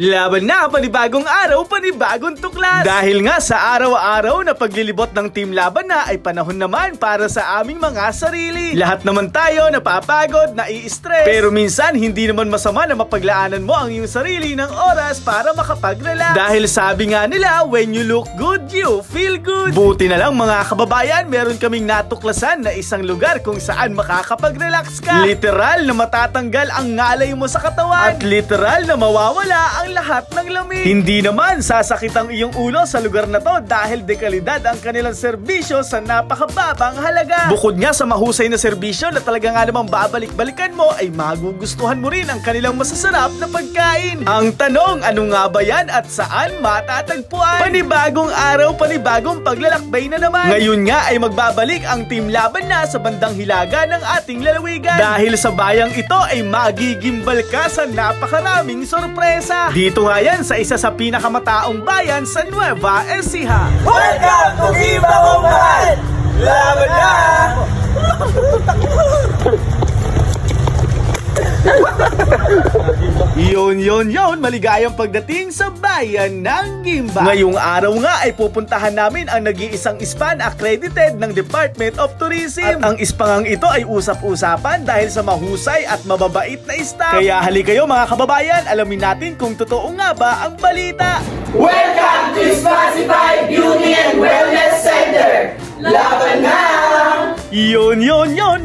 Laban na, panibagong araw, panibagong tuklas! Dahil nga sa araw-araw na paglilibot ng team laban na ay panahon naman para sa aming mga sarili. Lahat naman tayo napapagod, nai-stress. Pero minsan, hindi naman masama na mapaglaanan mo ang iyong sarili ng oras para makapag-relax. Dahil sabi nga nila, when you look good, you feel good. Buti na lang mga kababayan, meron kaming natuklasan na isang lugar kung saan makakapag-relax ka. Literal na matatanggal ang ngalay mo sa katawan. At literal na mawawala ang lahat ng lamig. Hindi naman sasakit ang iyong ulo sa lugar na to dahil dekalidad ang kanilang serbisyo sa napakababang halaga. Bukod nga sa mahusay na serbisyo na talaga nga namang babalik-balikan mo ay magugustuhan mo rin ang kanilang masasarap na pagkain. Ang tanong, ano nga ba yan at saan matatagpuan? Panibagong araw, panibagong paglalakbay na naman. Ngayon nga ay magbabalik ang team laban na sa bandang hilaga ng ating lalawigan. Dahil sa bayang ito ay magigimbal ka sa napakaraming sorpresa. Dito nga yan sa isa sa pinakamataong bayan sa Nueva Ecija. Welcome to Viva Kumbahan! Laban! Yun, yun, yun, maligayang pagdating sa bayan ng Gimba. Ngayong araw nga ay pupuntahan namin ang nag-iisang span accredited ng Department of Tourism. At ang ispangang ito ay usap-usapan dahil sa mahusay at mababait na staff. Kaya hali kayo mga kababayan, alamin natin kung totoo nga ba ang balita. Welcome to Spacify Beauty and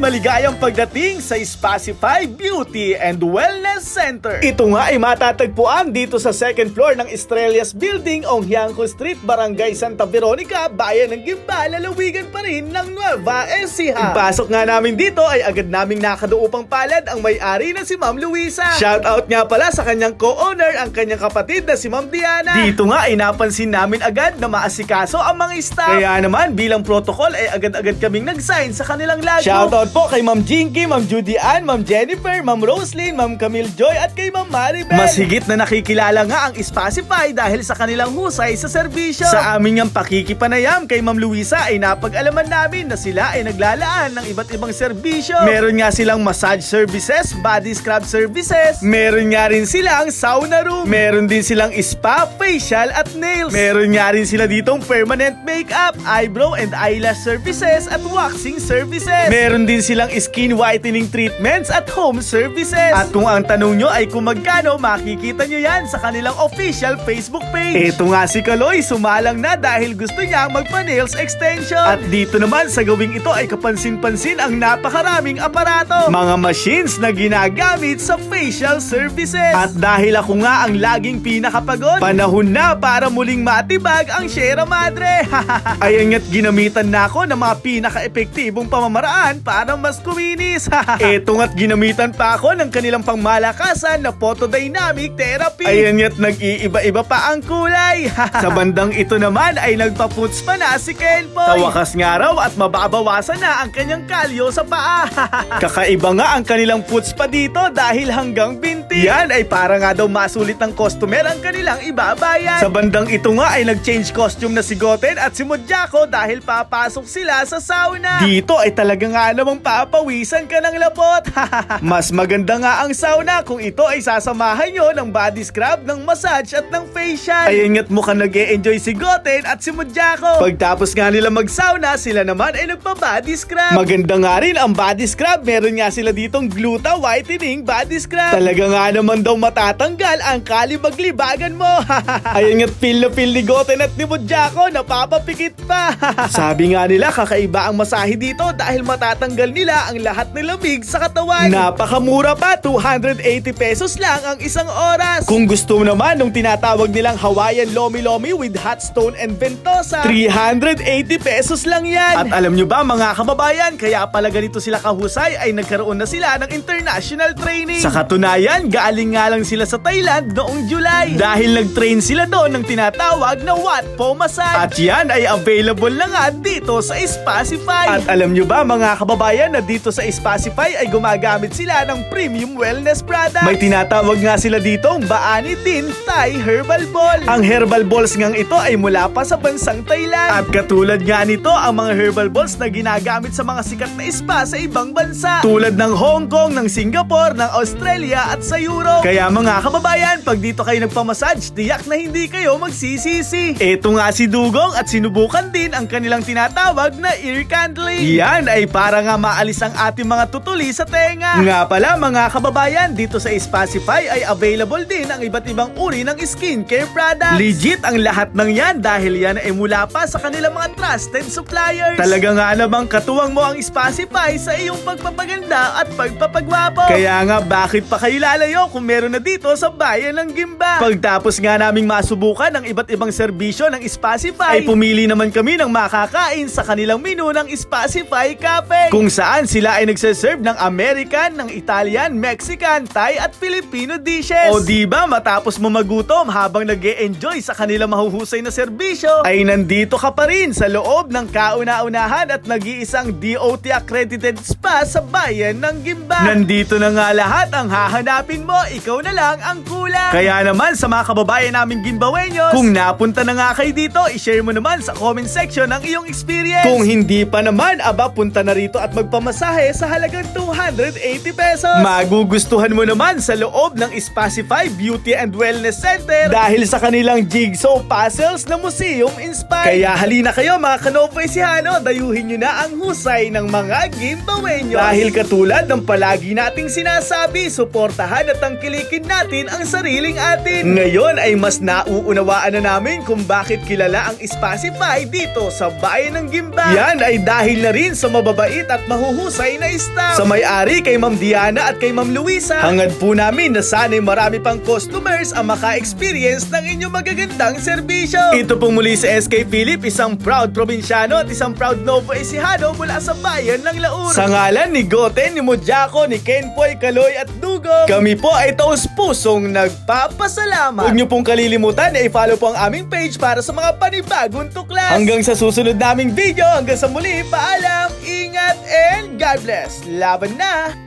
maligayang pagdating sa Spacify Beauty and Wellness Center. Ito nga ay matatagpuan dito sa second floor ng Estrellas Building, Onghiangco Street, Barangay Santa Veronica, Bayan ng Gimba, lalawigan pa rin ng Nueva Ecija. Pasok nga namin dito ay agad naming nakaduupang palad ang may-ari na si Ma'am Luisa. Shoutout nga pala sa kanyang co-owner, ang kanyang kapatid na si Ma'am Diana. Dito nga ay napansin namin agad na maasikaso ang mga staff. Kaya naman bilang protocol ay agad-agad kaming nag-sign sa kanilang logo. Shoutout po kay Ma'am Jinky, Ma'am Judy Ann, Ma'am Jennifer, Ma'am Roslyn, Ma'am Camille Joy at kay Ma'am Maribel. Mas higit na nakikilala nga ang Spacify dahil sa kanilang husay sa serbisyo. Sa aming ang pakikipanayam kay Ma'am Luisa ay napag-alaman namin na sila ay naglalaan ng iba't ibang serbisyo. Meron nga silang massage services, body scrub services, meron nga rin silang sauna room, meron din silang spa, facial at nails. Meron nga rin sila ditong permanent makeup, eyebrow and eyelash services at waxing services. Meron din silang skin whitening treatments at home services. At kung ang tanong nyo ay kung magkano, makikita nyo yan sa kanilang official Facebook page. Ito nga si Kaloy, sumalang na dahil gusto niya magpa-nails extension. At dito naman sa gawing ito ay kapansin-pansin ang napakaraming aparato. Mga machines na ginagamit sa facial services. At dahil ako nga ang laging pinakapagod, panahon na para muling matibag ang Sierra Madre. Ayan nga't ginamitan na ako ng mga pinaka-epektibong pamamaraan para mas kuminis. Ito nga't ginamitan pa ako ng kanilang pangmalakasan na photodynamic therapy. Ayan nga't nag-iiba-iba pa ang kulay. Sa bandang ito naman ay nagpaputs pa na si Kenpoy. Sa wakas nga raw at mababawasan na ang kanyang kalyo sa paa. Kakaiba nga ang kanilang puts pa dito dahil hanggang binti. Yan ay para nga daw masulit ng customer ang kanilang ibabayan. Sa bandang ito nga ay nag-change costume na si Goten at si Modyako dahil papasok sila sa sauna. Dito ay talaga nga namang papawisan ka ng lapot. Mas maganda nga ang sauna kung ito ay sasamahan nyo ng body scrub, ng massage at ng facial. Ayun nga't mukhang nag enjoy si Goten at si Modyako. Pagtapos nga nila mag-sauna, sila naman ay nagpa-body scrub. Maganda nga rin ang body scrub. Meron nga sila ditong gluta whitening body scrub. Talaga nga naman daw matatanggal ang kalibag-libagan mo. Ayun nga't feel na feel ni Goten at ni Modyako, napapapikit pa. Sabi nga nila kakaiba ang masahe dito dahil matatanggal nila ang lahat ng lamig sa katawan. Napakamura pa, 280 pesos lang ang isang oras. Kung gusto naman nung tinatawag nilang Hawaiian Lomi Lomi with hot stone and ventosa, 380 pesos lang yan. At alam nyo ba mga kababayan, kaya pala ganito sila kahusay ay nagkaroon na sila ng international training. Sa katunayan, galing nga lang sila sa Thailand noong July. Dahil nag-train sila doon ng tinatawag na Wat Po Massage. At yan ay available na nga dito sa Spacify. At alam nyo ba mga kababayan na dito sa Spacify ay gumagamit sila ng premium wellness product? May tinatawag nga sila ditong Baani Din Thai Herbal Ball. Ang herbal balls ngang ito ay mula pa sa bansang Thailand. At katulad nga nito ang mga herbal balls na ginagamit sa mga sikat na spa sa ibang bansa. Tulad ng Hong Kong, ng Singapore, ng Australia at sa Europe. Kaya mga kababayan, pag dito kayo nagpamassage, tiyak na hindi kayo magsisisi. Ito nga si Dugong at sinubukan din ang kanilang tinatawag na ear candling. Yan ay para nga maalis ang ating mga tutuli sa tenga. Nga pala mga kababayan, dito sa Spacify ay available din ang iba't ibang uri ng skincare products. Legit ang lahat ng yan dahil yan ay mula pa sa kanilang mga trusted suppliers. Talaga nga namang katuwang mo ang Spacify sa iyong pagpapaganda at pagpapagwapo. Kaya nga bakit pa kayo lalayo kung meron na dito sa bayan ng Gimba? Pagtapos nga naming masubukan ang iba't ibang serbisyo ng Spacify, ay pumili naman kami ng makakain sa kanilang menu ng Spacify Cafe. Kung saan sila ay nagsaserve ng American, ng Italian, Mexican, Thai at Filipino dishes. O di ba matapos mo magutom habang nag enjoy sa kanilang mahuhusay na serbisyo, ay nandito ka pa rin sa loob ng kauna-unahan at nag-iisang DOT accredited spa sa bayan ng Gimba. Nandito na nga lahat ang hahanapin mo, ikaw na lang ang kulang. Kaya naman sa mga kababayan naming Gimbawenyos, kung napunta na nga kayo dito, i-share mo naman sa comment section ang iyong experience. Kung hindi pa naman, aba punta na rito at magpamasahe sa halagang 280 pesos. Magugustuhan mo naman sa loob ng Spacify Beauty and Wellness Center dahil sa kanilang jigsaw puzzles na museum inspired. Kaya halina kayo mga kanopoy si Hano, dayuhin nyo na ang husay ng mga Gimbawenyos. Dahil katulad ng palagi nating sinasabi, suportahan at tangkilikin natin ang sariling atin. Ngayon ay mas nauunawaan na namin kung bakit kilala ang Spacify dito sa bayan ng Gimba. Yan ay dahil na rin sa mababait at mahuhusay na staff. Sa may-ari kay Ma'am Diana at kay Ma'am Luisa. Hangad po namin na sana'y marami pang customers ang maka-experience ng inyong magagandang serbisyo. Ito po muli sa SK Philip, isang proud probinsyano at isang proud Novo Ecijano mula sa bayan ng Laur. Sa ngalan ni Goten, ni Mojako, ni Kenpoy, Kaloy at Dugo, kami po ay taos pusong nagpapasalamat. Huwag niyo pong kalilimutan na i-follow po ang aming page para sa mga panibagong tuklas. Hanggang sa susunod naming video, hanggang sa muli, paalam, ingat, and God bless. Laban na!